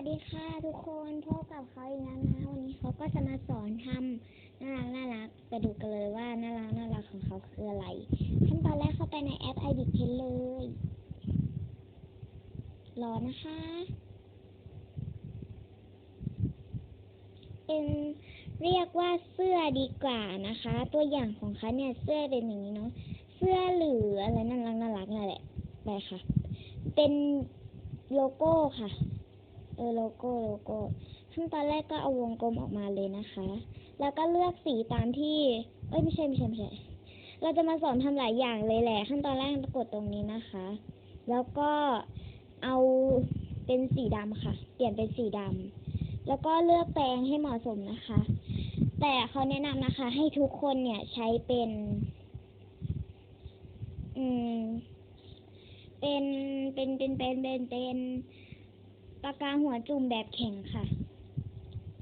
วัสดีค่ะทุกคนพบกับเขาอีกแล้วนะวันนี้เขาก็จะมาสอนทำน่ารักน่ารักไปดูกันเลยว่าน่ารักน่ารักของเขาคืออะไรขั้นตอนแรกเข้าไปในแอป i d Pen เลย รอนะคะ เป็นเรียกว่าเสื้อดีกว่านะคะ ตัวอย่างของเขาเนี่ยเสื้อเป็นอย่างนี้เนาะเสื้อหรืออะไรน่ารักน่ารักนั่นแหละไปค่ะ เป็นโลโก้ค่ะ เออโลโก้โลโก้ขั้นตอนแรกก็เอาวงกลมออกมาเลยนะคะ แล้วก็เลือกสีตามที่ เอ้ยไม่ใช่ไม่ใช่ไม่ใช่ เราจะมาสอนทำหลายอย่างเลยแหละ ขั้นตอนแรกกดตรงนี้นะคะ แล้วก็เอาเป็นสีดำค่ะ เปลี่ยนเป็นสีดำแล้วก็เลือกแปรงให้เหมาะสมนะคะ แต่เขาแนะนำนะคะ ให้ทุกคนเนี่ยใช้เป็น อืม เป็นเป็นเป็นเป็นเป็นเป็นป ปากกาหัวจุ่มแบบแข็งค่ะ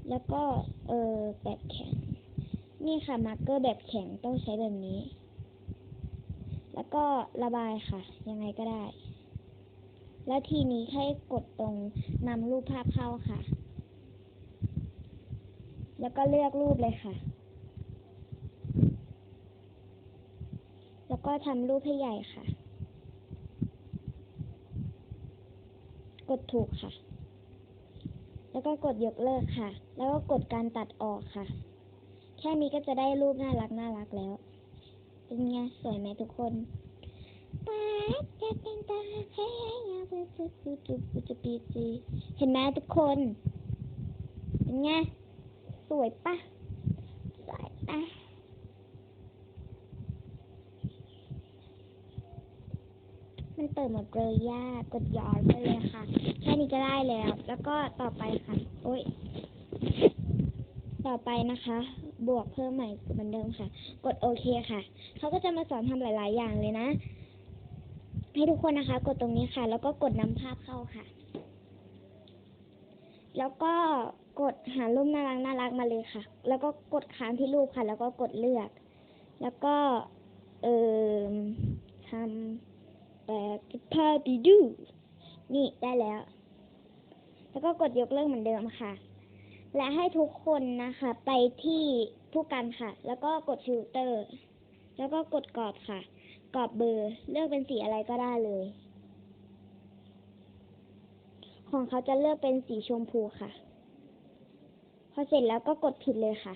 แล้วก็เออแบบแข็ง นี่ค่ะมาร์กเกอร์แบบแข็งต้องใช้แบบนี้ แล้วก็ระบายค่ะ ยังไงก็ได้ แล้วทีนี้ให้กดตรงนำรูปภาพเข้าค่ะ แล้วก็เลือกรูปเลยค่ะ แล้วก็ทำรูปให้ใหญ่ค่ะกดถูกค่ะ แล้วก็กดยกเลิกค่ะ แล้วก็กดการตัดออกค่ะ แค่นี้ก็จะได้รูปน่ารักน่ารักแล้ว เป็นไงสวยไหมทุกคนป๊าดจะเป็นตาแค่ยาบุจุบุจุดจุปีจีเห็นไหมทุกคน เป็นไง สวยปะสวยปะ มันเปิดหมดเลยย่ากดย้อนไปเลยค่ะ แค่นี้ก็ได้แล้ว แล้วก็ต่อไปค่ะ โอ้ย ต่อไปนะคะ บวกเพิ่มใหม่เหมือนเดิมค่ะ กดโอเคค่ะ เขาก็จะมาสอนทำหลาย ๆ อย่างเลยนะ ให้ทุกคนนะคะ กดตรงนี้ค่ะ แล้วก็กดนำภาพเข้าค่ะ แล้วก็กดหารูปน่ารักน่ารักมาเลยค่ะ แล้วก็กดค้างที่รูปค่ะ แล้วก็กดเลือก แล้วก็ เอ่อทำ แบบภาพดีดู นี่ได้แล้ว แล้วก็กดยกเลิกเหมือนเดิมค่ะ และให้ทุกคนนะคะ ไปที่ผู้กันค่ะ แล้วก็กดฟิลเตอร์ แล้วก็กดกรอบค่ะ กรอบเบอร์เลือกเป็นสีอะไรก็ได้เลย ของเขาจะเลือกเป็นสีชมพูค่ะ พอเสร็จแล้วก็กดผิดเลยค่ะ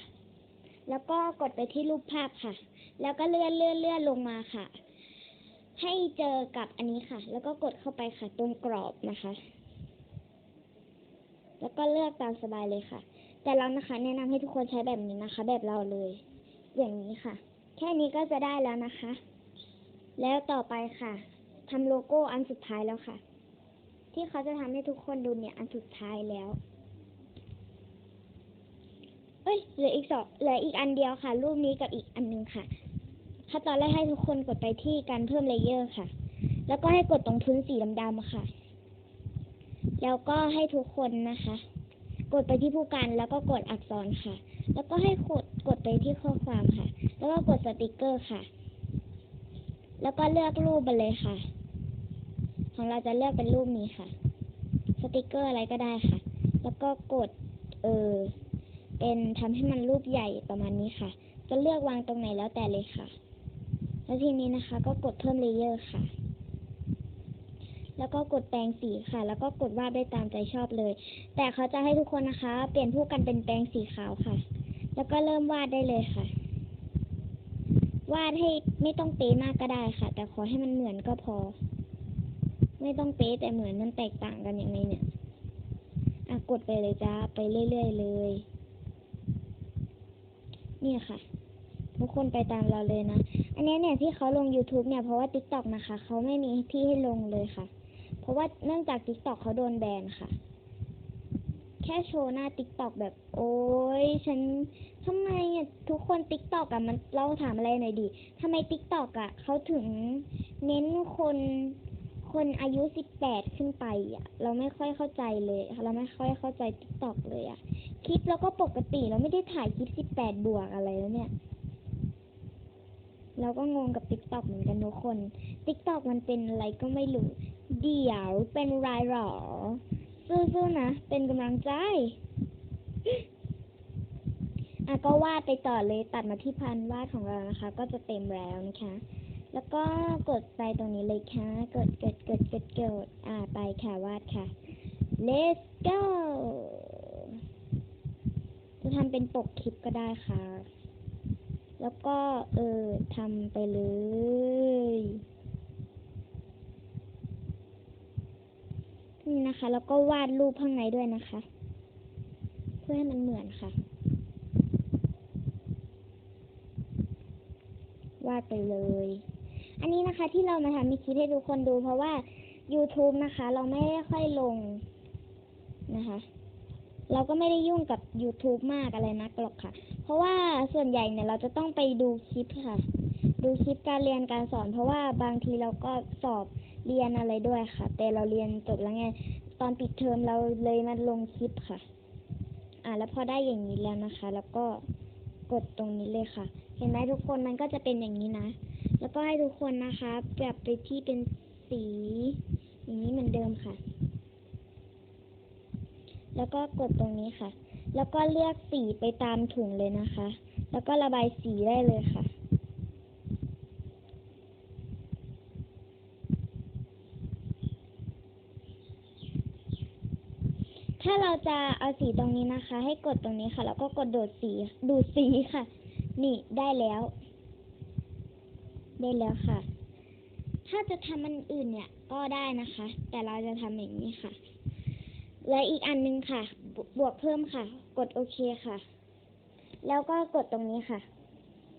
แล้วก็กดไปที่รูปภาพค่ะ แล้วก็เลื่อนเลื่อนเลื่อนลงมาค่ะ ให้เจอกับอันนี้ค่ะ แล้วก็กดเข้าไปค่ะ ตรงกรอบนะคะ แล้วก็เลือกตามสบายเลยค่ะ แต่เรานะคะ แนะนำให้ทุกคนใช้แบบนี้นะคะ แบบเราเลย อย่างนี้ค่ะ แค่นี้ก็จะได้แล้วนะคะ แล้วต่อไปค่ะทำโลโก้อันสุดท้ายแล้วค่ะ ที่เขาจะทำให้ทุกคนดูเนี่ยอันสุดท้ายแล้ว เอ้ยเหลืออีกสองเหลืออีกอันเดียวค่ะ รูปนี้กับอีกอันหนึงค่ะ ขั้นตอนแรกให้ทุกคนกดไปที่การเพิ่มเลเยอร์ค่ะ แล้วก็ให้กดตรงพื้นสีดำๆค่ะ แล้วก็ให้ทุกคนนะคะ กดไปที่ผู้กันแล้วก็กดอักษรค่ะ แล้วก็ให้กดกดไปที่ข้อความค่ะ แล้วก็กดสติกเกอร์ค่ะ แล้วก็เลือกรูปไปเลยค่ะ ของเราจะเลือกเป็นรูปนี้ค่ะ สติกเกอร์อะไรก็ได้ค่ะ แล้วก็กดเออเป็นทำให้มันรูปใหญ่ประมาณนี้ค่ะ จะเลือกวางตรงไหนแล้วแต่เลยค่ะ แล้วทีนี้นะคะ ก็กดเพิ่มเลเยอร์ค่ะ แล้วก็กดแปรงสีค่ะ แล้วก็กดวาดได้ตามใจชอบเลย แต่เขาจะให้ทุกคนนะคะ เปลี่ยนผู้กันเป็นแปรงสีขาวค่ะ แล้วก็เริ่มวาดได้เลยค่ะ วาดให้ไม่ต้องเป๊ะมากก็ได้ค่ะ แต่ขอให้มันเหมือนก็พอ ไม่ต้องเป๊ะแต่เหมือนมันแตกต่างกันอย่างไรเนี่ยอะกดไปเลยจ้าไปเรื่อยๆเลยเนี่ยค่ะ ทุกคนไปตามเราเลยนะ อันนี้เนี่ยที่เขาลง YouTube เนี่ยเพราะว่า TikTok นะคะเขาไม่มีที่ให้ลงเลยค่ะ เพราะว่าเนื่องจาก TikTok เขาโดนแบนค่ะ แค่โชว์หน้า TikTok แบบ โอ้ยฉันทำไมอะทุกคน TikTok อะมันเราถามอะไรหน่อยดิทำไม TikTok อะเขาถึงเน้นคนคนอายุ18ขึ้นไปอะ เราไม่ค่อยเข้าใจเลยเราไม่ค่อยเข้าใจ TikTok เลยอะ คลิปเราก็ปกติเราไม่ได้ถ่ายคลิป18บวกอะไรแล้วเนี่ย เราก็งงกับ TikTok เหมือนกันทุกคน TikTok มันเป็นอะไรก็ไม่รู้ เดี๋ยวเป็นรายหรอสสู้ๆนะ เป็นกำลังใจ อะก็วาดไปต่อเลยตัดมาที่พันวาดของเรานะคะ ก็จะเต็มแล้วนะคะ แล้วก็กดไปตรงนี้เลยค่ะ กดกดกดกดกดอ่าไปค่ะวาดค่ะ let's go จะทำเป็นปกคลิปก็ได้ค่ะ แล้วก็เออทำไปเลยนี่นะคะ แล้วก็วาดรูปข้างในด้วยนะคะ เพื่อให้มันเหมือนค่ะ วาดไปเลย อันนี้นะคะที่เรามาทำมีคลิปให้ทุกคนดูเพราะว่า YouTube นะคะ เราไม่ได้ค่อยลงนะคะ เราก็ไม่ได้ยุ่งกับ YouTube มากอะไรนักหรอกค่ะ เพราะว่าส่วนใหญ่เนี่ยเราจะต้องไปดูคลิปค่ะ ดูคลิปการเรียนการสอน เพราะว่าบางทีเราก็สอบเรียนอะไรด้วยค่ะ แต่เราเรียนจบแล้วไง ตอนปิดเทอมเราเลยมาลงคลิปค่ะ อ่าแล้วพอได้อย่างนี้แล้วนะคะ แล้วก็กดตรงนี้เลยค่ะ เห็นไหมทุกคนมันก็จะเป็นอย่างนี้นะ แล้วก็ให้ทุกคนนะคะปรับไปที่เป็นสี อย่างนี้เหมือนเดิมค่ะ แล้วก็กดตรงนี้ค่ะ แล้วก็เลือกสีไปตามถุงเลยนะคะ แล้วก็ระบายสีได้เลยค่ะ ถ้าเราจะเอาสีตรงนี้นะคะ ให้กดตรงนี้ค่ะ แล้วก็กดโดดสีดูดสีค่ะ นี่ได้แล้ว ได้แล้วค่ะ ถ้าจะทำมันอื่นเนี่ยก็ได้นะคะ แต่เราจะทำอย่างนี้ค่ะ และอีกอันหนึงค่ะบบวกเพิ่มค่ะ กดโอเคค่ะ แล้วก็กดตรงนี้ค่ะ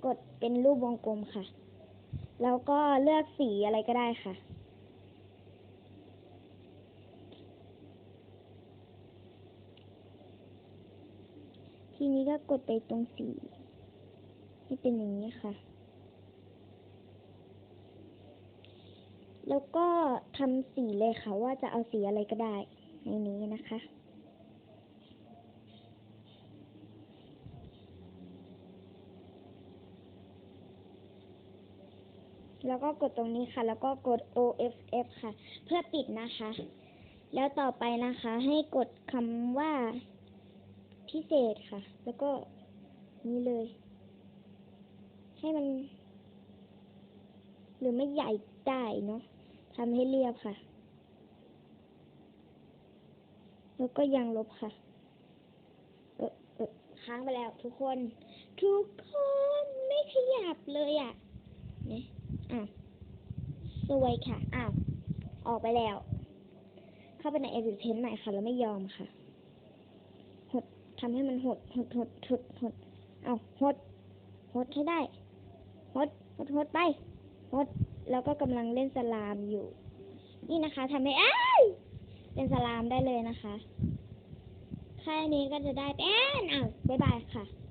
กดเป็นรูปวงกลมค่ะ แล้วก็เลือกสีอะไรก็ได้ค่ะ ทีนี้ก็กดไปตรงสีให้เป็นอย่างนี้ค่ะ แล้วก็ทำสีเลยค่ะว่าจะเอาสีอะไรก็ได้ ในนี้นะคะ แล้วก็กดตรงนี้ค่ะ แล้วก็กด OFF ค่ะ เพื่อปิดนะคะ แล้วต่อไปนะคะ ให้กดคำว่าพิเศษค่ะ แล้วก็นี่เลย ให้มัน หรือไม่ใหญ่ได้เนาะทำให้เรียบค่ะ แล้วก็ยังลบค่ะ เออเออค้างไปแล้ว ทุกคน ทุกคนไม่ขยับเลยอะเนี่ยอะสวยค่ะ อ้าว ออกไปแล้ว เข้าไปใน Edit Paint ใหม่ค่ะ แล้วไม่ยอมค่ะ หดทำให้มันหด หด หด หด หด เอาหด หดให้ได้ หด หด หดไป หด แล้วก็กำลังเล่นสลามอยู่ นี่นะคะทำให้อ้ายเป็นสลามได้เลยนะคะ แค่นี้ก็จะได้เป็นอ้าวบ๊ายบายค่ะ